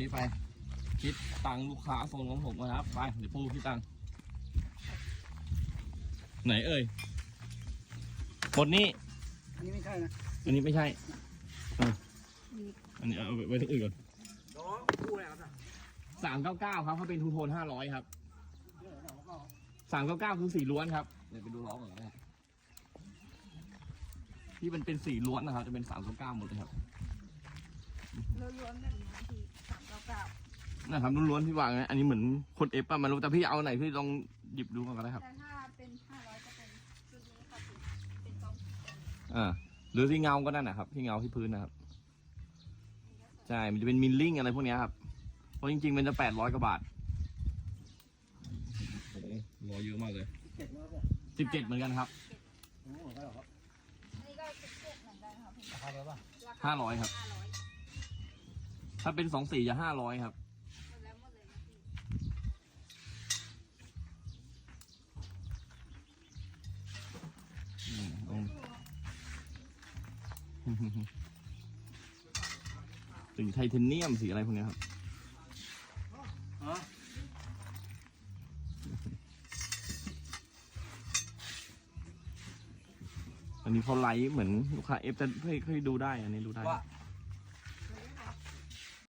นี้ไป คิดตังค์ลูกค้าโซนของผมนะครับ ไป เดี๋ยวปูคิดตังค์ไหนเอ่ยหมดนี้ อันนี้ไม่ใช่นะอันนี้ไม่ใช่อะอันนี้เอาไว้ที่อื่นก่อนล้อคู่อะไรครับสามเก้าเก้าครับเขาเป็นทูโทนห้าร้อยครับสามเก้าเก้าคือสีล้วนครับ เดี๋ยวไปดูล้อก่อนนะครับที่มันเป็นสีล้วนนะครับ จะเป็นสามเก้าเก้าหมดเลยครับ ล้วนๆแบบนี้ นะครับล้วนๆที่วางนะอันนี้เหมือนคนเอฟอะไมันรู้แต่พี่เอาไหนพี่ลองหยิบดูก่อนก็ได้ครับแต่ถ้าเป็นห้าร้อยจะเป็นชุดนี้ค่ะเป็นกล้องสีแดงอ่าหรือที่เงาก็นั่นนะครับ ที่เงาที่พื้นนะครับ ใช่ มันจะเป็นมิลลิ่งอะไรพวกเนี้ยครับเพราะจริงๆมันจะแปดร้อยกว่าบาทโอ้โหรอเยอะมากเลยเจ็ดร้อยเนี่ยสิบเจ็ดเหมือนกันครับโอ้โหก็หรอครับอันนี้ก็สิบเจ็ดเหมือนกันค่ะพี่ราคาเดียวป่ะราคาห้าร้อยครับ ห้าร้อย ถ้าเป็นสองสี่จะห้าร้อยครับ หมดแล้วหมดเลยนะพี่สีไทเทเนียมสีอะไรพวกเนี้ยครับ อันนี้เขาไลท์เหมือนลูกค้าเอฟจะให้ให้ดูได้ อันนี้ดูได้ ว่า